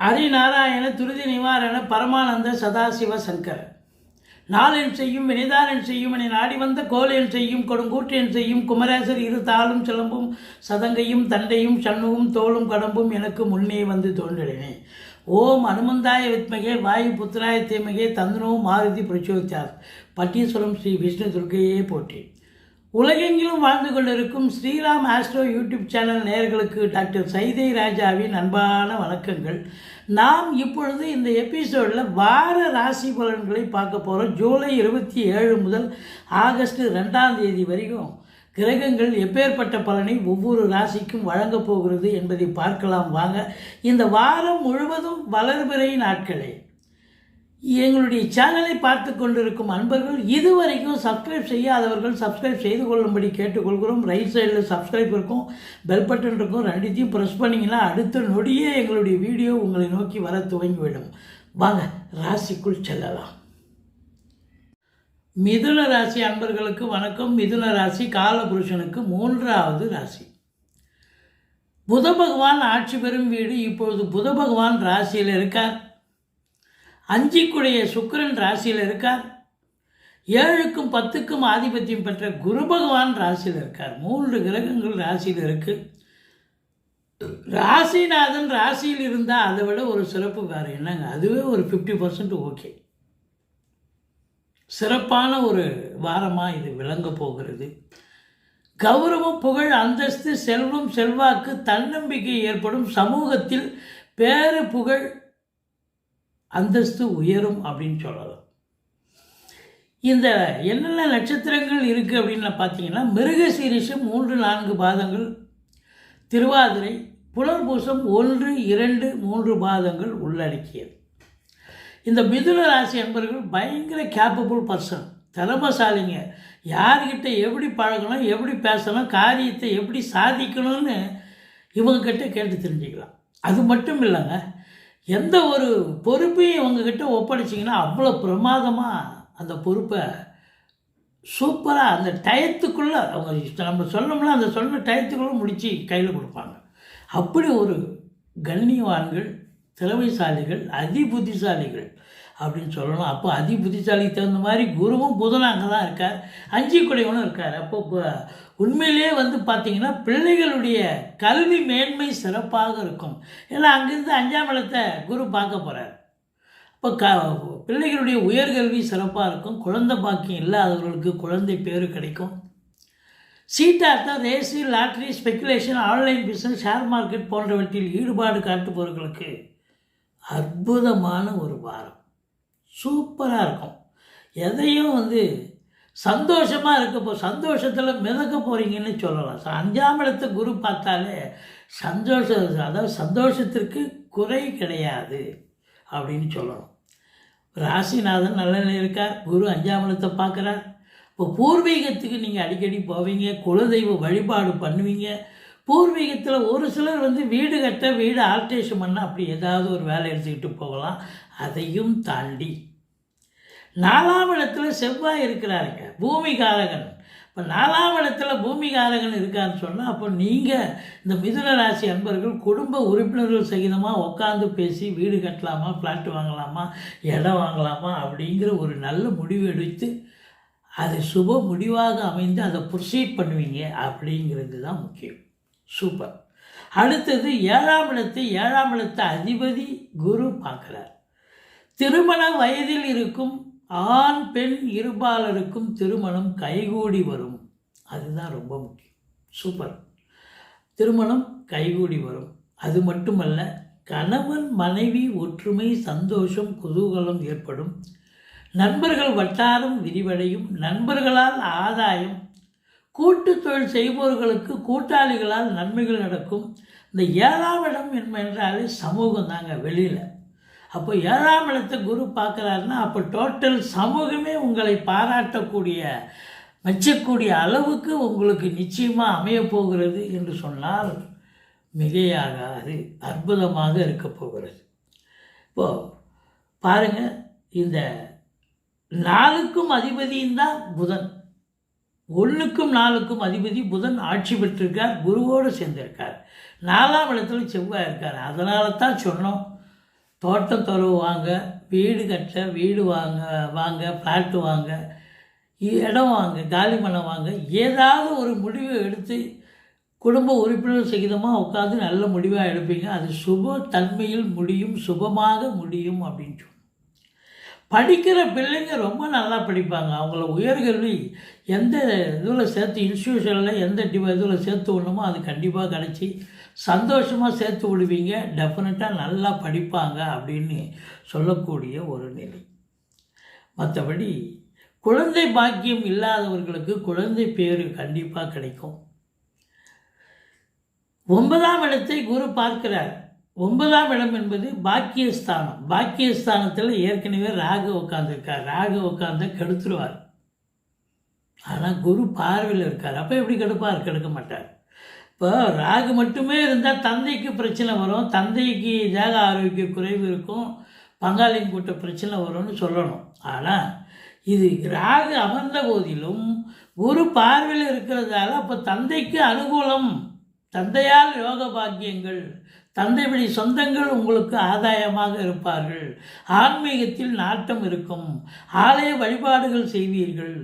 ஹரிநாராயண துருதி நிவாரண பரமானந்த சதாசிவ சங்கர. நாளென் செய்யும் வினைதானன் செய்யும் என நாடி வந்த கோலையன் செய்யும் கொடுங்கூற்றேன் செய்யும் குமரேசர் இரு தாளும் சிலம்பும் சதங்கையும் தண்டையும் சண்முகும் தோளும் கடம்பும் எனக்கு முன்னே வந்து தோன்றினே. ஓம் அனுமந்தாய வித்மகே வாயு புத்திராய தீமகே தந்தனோ மாருதி பிரச்சோதித்தார் பட்டீஸ்வரம் ஸ்ரீ விஷ்ணு துர்க்கையே போற்றி. உலகெங்கிலும் வாழ்ந்து கொண்டிருக்கும் ஸ்ரீராம் ஆஸ்ட்ரோ யூடியூப் சேனல் நேயர்களுக்கு டாக்டர் சைதை ராஜாவின் அன்பான வணக்கங்கள். நாம் இப்பொழுது இந்த எபிசோடில் வார ராசி பலன்களை பார்க்க போகிறோம் ஜூலை இருபத்தி ஏழு முதல் ஆகஸ்ட் ரெண்டாம் தேதி வரைக்கும் கிரகங்கள் எப்பேற்பட்ட பலனை ஒவ்வொரு ராசிக்கும் வழங்கப் போகிறது என்பதை பார்க்கலாம். வாங்க இந்த வாரம் முழுவதும் வளர்பிறை நாட்களே. எங்களுடைய சேனலை பார்த்து கொண்டிருக்கும் அன்பர்கள் இதுவரைக்கும் சப்ஸ்கிரைப் செய்யாதவர்கள் சப்ஸ்கிரைப் செய்து கொள்ளும்படி கேட்டுக்கொள்கிறோம். ரைட் சைடில் சப்ஸ்கிரைப் இருக்கும் பெல் பட்டன் இருக்கும். ரெண்டுத்தையும் ப்ரெஸ் பண்ணிங்கன்னா அடுத்த நொடியே எங்களுடைய வீடியோ உங்களை நோக்கி வர துவங்கிவிடும். வாங்க ராசிக்குள் செல்லலாம். மிதுன ராசி அன்பர்களுக்கு வணக்கம். மிதுன ராசி காலபுருஷனுக்கு மூன்றாவது ராசி. புத பகவான் ஆட்சி பெறும் வீடு. இப்பொழுது புத பகவான் ராசியில் இருக்கார். அஞ்சிக்குடைய சுக்கிரன் ராசியில் இருக்கார். ஏழுக்கும் பத்துக்கும் ஆதிபத்தியம் பெற்ற குரு பகவான் ராசியில் இருக்கார். மூன்று கிரகங்கள் ராசியில் இருக்குது ராசிநாதன் ராசியில் இருந்தால் அதை விட ஒரு சிறப்பு வேறு என்னங்க? அதுவே ஒரு ஃபிஃப்டி பர்சன்ட் ஓகே சிறப்பான ஒரு வாரமாக இது விளங்க போகிறது. கௌரவம் புகழ் அந்தஸ்து செல்வம் செல்வாக்கு தன்னம்பிக்கை ஏற்படும் சமூகத்தில் பேரு புகழ் அந்தஸ்து உயரும் அப்படின்னு சொல்லலாம். இந்த என்னென்ன நட்சத்திரங்கள் இருக்குது அப்படின்னு பார்த்தீங்கன்னா மிருகசீரிஷம் மூன்று நான்கு பாதங்கள் திருவாதிரை புலர்பூசம் ஒன்று இரண்டு மூன்று பாதங்கள் உள்ளடக்கியது. இந்த மிதுன ராசி என்பவர்கள் பயங்கர கேப்பபிள் பர்சன் திறமசாலிங்க. யார்கிட்ட எப்படி பழகணும் எப்படி பேசணும் காரியத்தை எப்படி சாதிக்கணும்னு இவங்கக்கிட்ட கேட்டு தெரிஞ்சுக்கலாம். அது மட்டும் இல்லைங்க எந்த ஒரு பொறுப்பையும் இவங்கக்கிட்ட ஒப்படைச்சிங்கன்னா அவ்வளோ பிரமாதமாக அந்த பொறுப்பை சூப்பராக அந்த டயத்துக்குள்ளே அவங்க நம்ம சொன்னோம்னா அந்த சொன்ன டயத்துக்குள்ளே முடித்து கையில் கொடுப்பாங்க. அப்படி ஒரு கண்ணியவான்கள் திறமைசாலிகள் அதி புத்திசாலிகள் அப்படின்னு சொல்லணும். அப்போ அதி புத்திசாலிக்கு தகுந்த மாதிரி குருவும் புதனும் அங்கே தான் இருக்கார். அஞ்சு குடையவனும் இருக்கார். அப்போ இப்போ உண்மையிலே வந்து பார்த்திங்கன்னா பிள்ளைகளுடைய கல்வி மேன்மை சிறப்பாக இருக்கும். ஏன்னா அங்கேருந்து அஞ்சாம் இடத்தை குரு பார்க்க போகிறார் இப்போ க பிள்ளைகளுடைய உயர்கல்வி சிறப்பாக இருக்கும். குழந்தை பாக்கியம் இல்லாதவர்களுக்கு குழந்தை பேர் கிடைக்கும். சீட்டாட்டம் ரேசி lottery speculation online business share market போன்றவற்றில் ஈடுபாடு காட்டுபவர்களுக்கு அற்புதமான ஒரு வாரம். சூப்பராக இருக்கும். எதையும் வந்து சந்தோஷமாக இருக்க போ சந்தோஷத்தில் மிதக்க போகிறீங்கன்னு சொல்லலாம். ச- அஞ்சாம் இடத்த குரு பார்த்தாலே சந்தோஷம் அதாவது சந்தோஷத்திற்கு குறை கிடையாது அப்படின்னு சொல்லணும். ராசிநாதன் நல்ல இருக்கார். குரு அஞ்சாம் இடத்தை பார்க்குறார். இப்போ பூர்வீகத்துக்கு நீங்கள் அடிக்கடி போவீங்க குலதெய்வ வழிபாடு பண்ணுவீங்க. பூர்வீகத்தில் ஒரு சிலர் வந்து வீடு கட்ட வீடு ஆல்ட்ரேஷன் பண்ண அப்படி ஏதாவது ஒரு வேலை எடுத்துக்கிட்டு போகலாம். அதையும் தாண்டி நாலாம் இடத்துல செவ்வாய் இருக்கிறாருங்க பூமிகாரகன். இப்போ நாலாம் இடத்துல பூமிகாரகன் இருக்காருன்னு சொன்னால் அப்போ நீங்கள் இந்த மிதுன ராசி அன்பர்கள் குடும்ப உறுப்பினர்கள் சகிதமாக உட்காந்து பேசி வீடு கட்டலாமா ஃப்ளாட் வாங்கலாமா இடம் வாங்கலாமா அப்படிங்கிற ஒரு நல்ல முடிவு எடுத்து அது சுப முடிவாக அமைந்து அதை ப்ரொசீட் பண்ணுவீங்க அப்படிங்கிறது தான் முக்கியம். சூப்பர் அடுத்தது ஏழாம் இடத்து ஏழாம் இடத்தை அதிபதி குரு பார்க்குறார். திருமண வயதில் இருக்கும் ஆண் பெண் இருபாலருக்கும் திருமணம் கைகூடி வரும். அதுதான் ரொம்ப முக்கியம். சூப்பர் திருமணம் கைகூடி வரும். அது மட்டுமல்ல கணவன் மனைவி ஒற்றுமை சந்தோஷம் குதூகலம் ஏற்படும். நண்பர்கள் வட்டாரம் விரிவடையும். நண்பர்களால் ஆதாயம். கூட்டு தொழில் செய்பவர்களுக்கு கூட்டாளிகளால் நன்மைகள் நடக்கும். இந்த ஏழாம் இடம் என்றாலே சமூகம் தாங்க வெளியில். அப்போ ஏழாம் இடத்தை குரு பார்க்குறாருன்னா அப்போ டோட்டல் சமூகமே உங்களை பாராட்டக்கூடிய மெச்சக்கூடிய அளவுக்கு உங்களுக்கு நிச்சயமாக அமைய போகிறது என்று சொன்னால் மிகையாகாது அற்புதமாக இருக்க போகிறது. இப்போது பாருங்கள் இந்த நாலுக்கும் அதிபதியும் தான் புதன். ஒன்றுக்கும் நாலுக்கும் அதிபதி புதன் ஆட்சி பெற்றிருக்கார் குருவோடு சேர்ந்திருக்கார். நாலாம் இடத்துல செவ்வாய் இருக்கார். அதனால தான் சொன்னோம் தோட்டம் தொலைவு வாங்க வீடு கட்ட வீடு வாங்க வாங்க ஃப்ளாட்டு வாங்க இடம் வாங்க காலி மனம் வாங்க ஏதாவது ஒரு முடிவை எடுத்து குடும்ப உறுப்பினர் சகிதமாக உட்காந்து நல்ல முடிவாக எடுப்பீங்க. அது சுப தன்மையில் முடியும் சுபமாக முடியும் அப்படின்னு படிக்கிற பிள்ளைங்க ரொம்ப நல்லா படிப்பாங்க. அவங்கள உயர்கல்வி எந்த இதில் சேர்த்து இன்ஸ்டியூஷனில் எந்த டிவ இதில் சேர்த்து விடணுமோ அது கண்டிப்பாக கிடச்சி சந்தோஷமாக சேர்த்து விடுவீங்க. டெஃபினட்டாக நல்லா படிப்பாங்க அப்படின்னு சொல்லக்கூடிய ஒரு நிலை. மற்றபடி குழந்தை பாக்கியம் இல்லாதவர்களுக்கு குழந்தை பேர் கண்டிப்பாக கிடைக்கும். ஒன்பதாம் இடத்தை குரு பார்க்கிறார். ஒன்பதாம் இடம் என்பது பாக்கியஸ்தானம். பாக்கியஸ்தானத்தில் ஏற்கனவே ராகு உட்காந்துருக்கார் ராகு உட்காந்து கெடுத்துருவார். ஆனால் குரு பார்வையில் இருக்கார். அப்போ எப்படி கெடுப்பார்? கெடுக்க மாட்டார். இப்போ ராகு மட்டுமே இருந்தால் தந்தைக்கு பிரச்சனை வரும். தந்தைக்கு தேக ஆரோக்கிய குறைவு இருக்கும். பங்காளியின் கூட்ட பிரச்சனை வரும்னு சொல்லணும். ஆனால் இது ராகு அமர்ந்த போதிலும் ஒரு பார்வையில் இருக்கிறதால அப்போ தந்தைக்கு அனுகூலம். தந்தையால் யோக பாக்கியங்கள் தந்தை வழி சொந்தங்கள் உங்களுக்கு ஆதாயமாக இருப்பார்கள். ஆன்மீகத்தில் நாட்டம் இருக்கும். ஆலய வழிபாடுகள் செய்வீர்கள்.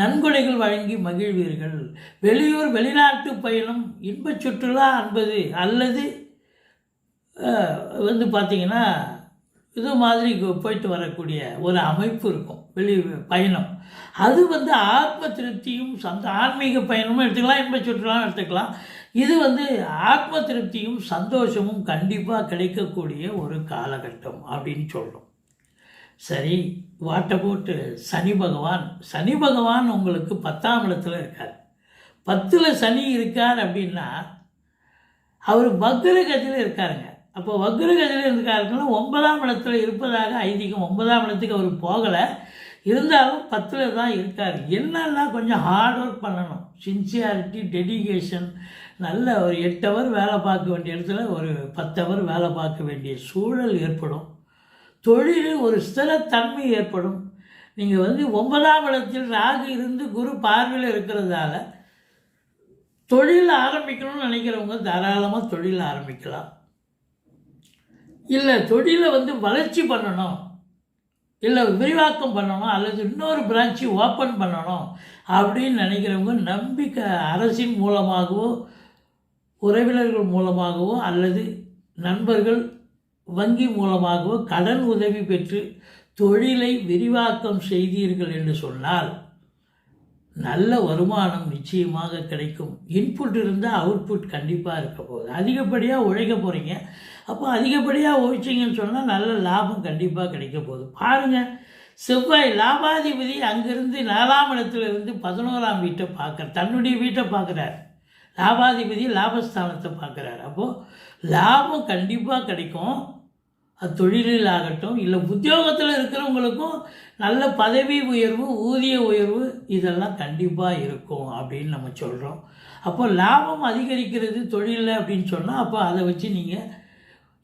நன்கொடைகள் வழங்கி மகிழ்வீர்கள். வெளியூர் வெளிநாட்டு பயணம் இன்பச் சுற்றுலா என்பது அல்லது வந்து பார்த்தீங்கன்னா இது மாதிரி போயிட்டு வரக்கூடிய ஒரு அமைப்பு இருக்கும். வெளி பயணம். அது வந்து ஆத்ம திருப்தியும் சந்த ஆன்மீக பயணமும் எடுத்துக்கலாம் இன்ப சுற்றுலாம் எடுத்துக்கலாம். இது வந்து ஆத்ம திருப்தியும் சந்தோஷமும் கண்டிப்பாக கிடைக்கக்கூடிய ஒரு காலகட்டம் அப்படின்னு சொல்கிறோம் சரி வாட்டை போட்டு சனி பகவான். சனி பகவான் உங்களுக்கு பத்தாம் இடத்துல இருக்கார். பத்தில் சனி இருக்கார் அப்படின்னா அவர் பக்ரகத்தில் இருக்காருங்க. அப்போ வக்ரகதியில் இருக்காருன்னா ஒன்பதாம் இடத்துல இருப்பதாக ஐதீகம் ஒன்பதாம் இடத்துக்கு அவர் போகலை. இருந்தாலும் பத்தில் தான் இருக்கார். என்னன்னா கொஞ்சம் ஹார்ட் ஒர்க் பண்ணணும். சின்சியாரிட்டி டெடிகேஷன் நல்ல ஒரு எட்டு ஹவர் வேலை பார்க்க வேண்டிய இடத்துல ஒரு பத்து ஹவர் வேலை பார்க்க வேண்டிய சூழல் ஏற்படும். தொழிலில் ஒரு ஸ்திரத்தன்மை ஏற்படும். நீங்கள் வந்து ஒன்பதாம் இடத்தில் ராகு இருந்து குரு பார்வையில் இருக்கிறதால தொழில் ஆரம்பிக்கணும்னு நினைக்கிறவங்க தாராளமாக தொழில் ஆரம்பிக்கலாம். இல்லை தொழிலை வந்து வளர்ச்சி பண்ணணும். இல்லை விரிவாக்கம் பண்ணணும் அல்லது இன்னொரு பிரான்ச்சு ஓப்பன் பண்ணணும் அப்படின்னு நினைக்கிறவங்க நம்பிக்கை அரசின் மூலமாகவோ உறவினர்கள் மூலமாகவோ அல்லது நண்பர்கள் வங்கி மூலமாகவோ கடன் உதவி பெற்று தொழிலை விரிவாக்கம் செய்தீர்கள் என்று சொன்னால் நல்ல வருமானம் நிச்சயமாக கிடைக்கும். இன்புட் இருந்தால் அவுட்புட் கண்டிப்பாக இருக்க போகுது. அதிகப்படியாக உழைக்க போகிறீங்க அப்போ அதிகப்படியாக உழைச்சிங்கன்னு சொன்னால் நல்ல லாபம் கண்டிப்பாக கிடைக்க போகுது. பாருங்கள் செவ்வாய் லாபாதிபதி அங்கிருந்து நாலாம் இடத்துலேருந்து பதினோராம் வீட்டை பார்க்குற தன்னுடைய வீட்டை பார்க்குறார் லாபாதிபதி லாபஸ்தானத்தை பார்க்குறாரு அப்போது லாபம் கண்டிப்பாக கிடைக்கும். அது தொழிலில் ஆகட்டும் இல்லை உத்தியோகத்தில் இருக்கிறவங்களுக்கும் நல்ல பதவி உயர்வு ஊதிய உயர்வு இதெல்லாம் கண்டிப்பாக இருக்கும் அப்படின்னு நம்ம சொல்கிறோம் அப்போ லாபம் அதிகரிக்கிறது தொழிலில் அப்படின்னு சொன்னால் அப்போ அதை வச்சு நீங்கள்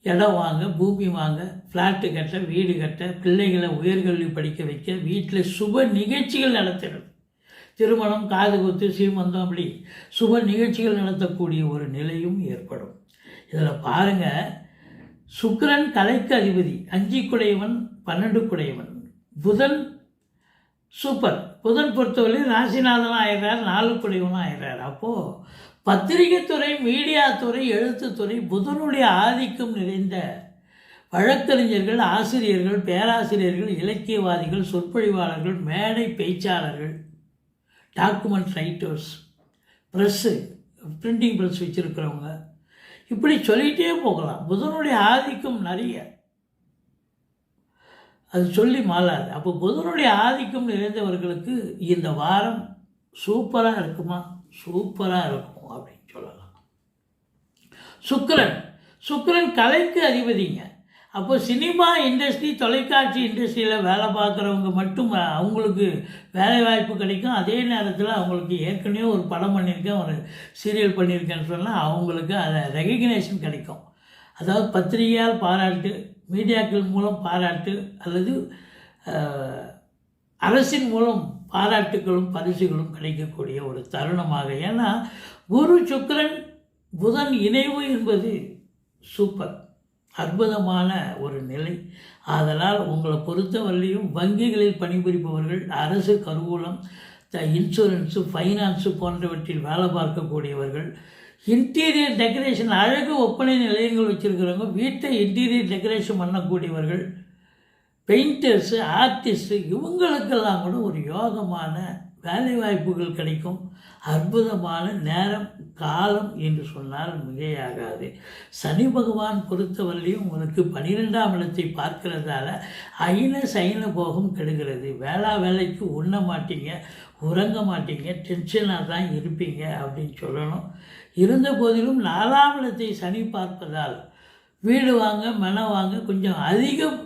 இடம் வாங்க பூமி வாங்க ஃப்ளாட்டு கட்ட வீடு கட்ட பிள்ளைகளை உயர்கல்வி படிக்க வைக்க வீட்டில் சுப நிகழ்ச்சிகள் நடத்துறது திருமணம் காது குத்து சீமந்தம் அப்படி சுப நிகழ்ச்சிகள் நடத்தக்கூடிய ஒரு நிலையும் ஏற்படும். இதில் பாருங்கள் சுக்கிரன் கலைக்கு அதிபதி அஞ்சு குடையவன் பன்னெண்டு குடையவன். புதன் சூப்பர் புதன் பொறுத்தவரை ராசிநாதனும் ஆயிடுறார் நாலு குடையவனும் ஆயிடுறார். அப்போது பத்திரிகைத்துறை மீடியாத்துறை எழுத்துத்துறை புதனுடைய ஆதிக்கம் நிறைந்த வழக்கறிஞர்கள் ஆசிரியர்கள் பேராசிரியர்கள் இலக்கியவாதிகள் சொற்பொழிவாளர்கள் மேடை பேச்சாளர்கள் document writers press printing press வச்சுருக்கிறவங்க. இப்படி சொல்லிகிட்டே போகலாம். புதனுடைய ஆதிக்கம் நிறைய. அது சொல்லி மாறாது. அப்போ புதனுடைய ஆதிக்கம் நிறைந்தவர்களுக்கு இந்த வாரம் சூப்பராக இருக்குமா? சூப்பராக இருக்கும் அப்படின்னு சொல்லலாம். சுக்கரன். சுக்கரன் கலைக்கு அதிபதிங்க. அப்போ சினிமா இண்டஸ்ட்ரி தொலைக்காட்சி இண்டஸ்ட்ரியில் வேலை பார்க்குறவங்க மட்டும் அவங்களுக்கு வேலை வாய்ப்பு கிடைக்கும். அதே நேரத்தில் அவங்களுக்கு ஏற்கனவே ஒரு படம் பண்ணியிருக்கேன் ஒரு சீரியல் பண்ணியிருக்கேன்னு சொன்னால் அவங்களுக்கு அதை ரெகக்னேஷன் கிடைக்கும். அதாவது பத்திரிகையால் பாராட்டு மீடியாக்கள் மூலம் பாராட்டு அல்லது அரசின் மூலம் பாராட்டுகளும் பரிசுகளும் கிடைக்கக்கூடிய ஒரு தருணமாக. ஏன்னா குரு சுக்கரன் புதன் இணைவு என்பது சூப்பர். அற்புதமான ஒரு நிலை. ஆதலால் உங்களை பொறுத்தவரையிலும் வங்கிகளில் பணிபுரிப்பவர்கள் அரசு கருவூலம் த இன்சூரன்ஸு ஃபைனான்ஸு போன்றவற்றில் வேலை பார்க்கக்கூடியவர்கள் இன்டீரியர் டெக்கரேஷன் அழகு ஒப்பனை நிலையங்கள் வச்சுருக்கிறவங்க வீட்டை இன்டீரியர் டெக்கரேஷன் பண்ணக்கூடியவர்கள் பெயிண்டர்ஸு ஆர்டிஸ்ட்டு இவங்களுக்கெல்லாம் கூட ஒரு யோகமான வேலை வாய்ப்புகள் கிடைக்கும். அற்புதமான நேரம் காலம் என்று சொன்னால் மிகையாகாது. சனி பகவான் பொறுத்தவரையும் உனக்கு பன்னிரெண்டாம் இடத்தை பார்க்கிறதால அயின சைன போகம் கெடுகிறது. வேளா வேலைக்கு உண்ண மாட்டீங்க உறங்க மாட்டீங்க டென்ஷனாக தான் இருப்பீங்க அப்படின்னு சொல்லணும். இருந்த போதிலும் நாலாம் இடத்தை சனி பார்ப்பதால் வீடு வாங்க மனம் வாங்க கொஞ்சம் அதிகம்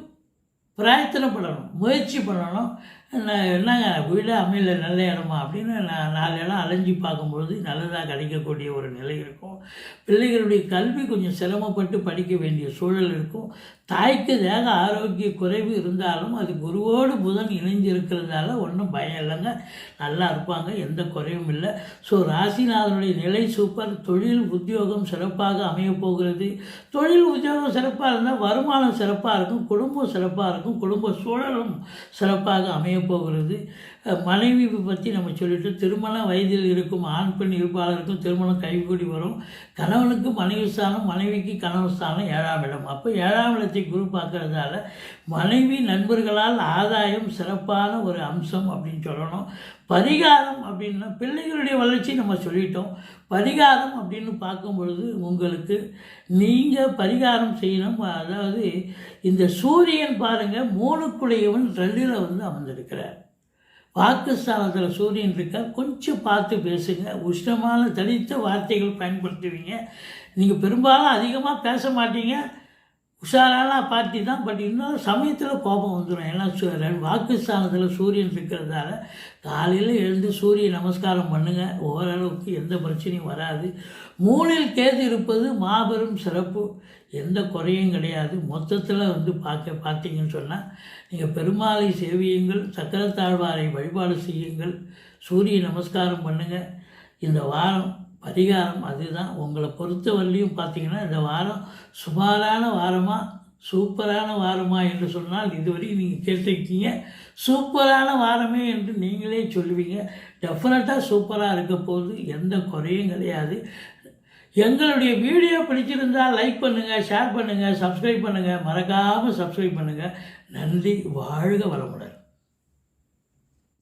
பிரயத்தனப்படணும் முயற்சி பண்ணணும். என்ன என்னங்க வீடு அமையல நல்ல இடமா? அப்படின்னு நான் நாலு இடம் அலைஞ்சு பார்க்கும்பொழுது நல்லதாக கிடைக்கக்கூடிய ஒரு நிலை இருக்கும். பிள்ளைகளுடைய கல்வி கொஞ்சம் சிரமப்பட்டு படிக்க வேண்டிய சூழல் இருக்கும். தாய்க்கு தேக ஆரோக்கிய குறைவு இருந்தாலும் அது குருவோடு புதன் இணைஞ்சிருக்கிறதால ஒன்றும் பயம் இல்லைங்க. நல்லா இருப்பாங்க எந்த குறையும் இல்லை. ஸோ ராசிநாதனுடைய நிலை சூப்பர். தொழில் உத்தியோகம் சிறப்பாக அமையப்போகிறது தொழில் உத்தியோகம் சிறப்பாக இருந்தால் வருமானம் சிறப்பாக இருக்கும் குடும்பம் சிறப்பாக இருக்கும் குடும்ப சூழலும் சிறப்பாக அமைய போகிறது. மனைவி பற்றி நம்ம சொல்லிட்டு திருமண வயதில் இருக்கும் ஆண் பெண் இருப்பாளருக்கும் திருமணம் கைகூடி வரும். கணவனுக்கு மனைவி ஸ்தானம் மனைவிக்கு கணவன் ஸ்தானம் ஏழாம் இடம். அப்போ ஏழாம் இடத்தை குரு பார்க்குறதால மனைவி நண்பர்களால் ஆதாயம் சிறப்பான ஒரு அம்சம் அப்படின்னு சொல்லணும். பரிகாரம் அப்படின்னா பிள்ளைகளுடைய வளர்ச்சி நம்ம சொல்லிட்டோம். பரிகாரம் அப்படின்னு பார்க்கும் பொழுது உங்களுக்கு நீங்கள் பரிகாரம் செய்யணும். அதாவது இந்த சூரியன் பாருங்கள் மூணுக்குள்ளையவன் ரெண்டில் வந்து அமர்ந்திருக்கிறார். வாக்குஸ்தானத்தில் சூரியன் இருக்கார். கொஞ்சம் பார்த்து பேசுங்க. உஷ்ணமான தனித்த வார்த்தைகள் பயன்படுத்துவீங்க. நீங்கள் பெரும்பாலும் அதிகமாக பேச மாட்டீங்க. உஷாரெல்லாம் பார்ட்டி தான் பட் இன்னொரு சமயத்தில் கோபம் வந்துடும் ஏன்னா வாக்குஸ்தானத்தில் சூரியன் இருக்கிறதால காலையில் எழுந்து சூரிய நமஸ்காரம் பண்ணுங்கள் ஓரளவுக்கு எந்த பிரச்சனையும் வராது. மூணில் கேது இருப்பது மாபெரும் சிறப்பு. எந்த குறையும் கிடையாது. மொத்தத்தில் வந்து பார்க்க பார்த்தீங்கன்னு சொன்னால் நீங்கள் பெருமாளை சேவியுங்கள் சக்கரத்தாழ்வாரை வழிபாடு செய்யுங்கள் சூரிய நமஸ்காரம் பண்ணுங்கள் இந்த வாரம் பரிகாரம் அதுதான். உங்களை பொறுத்தவரையிலையும் பார்த்தீங்கன்னா இந்த வாரம் சுமாரான வாரமாக சூப்பரான வாரமா என்று சொன்னால் இதுவரைக்கும் நீங்கள் கேட்டிருக்கீங்க. சூப்பரான வாரமே என்று நீங்களே சொல்லுவீங்க. டெஃபினட்டாக சூப்பராக இருக்க போகுது. எந்த குறையும் கிடையாது. எங்களுடைய வீடியோ பிடிச்சிருந்தால் லைக் பண்ணுங்கள் ஷேர் பண்ணுங்கள் சப்ஸ்கிரைப் பண்ணுங்கள் மறக்காமல் சப்ஸ்கிரைப் பண்ணுங்கள் நன்றி. வாழ்க வளமுடன்.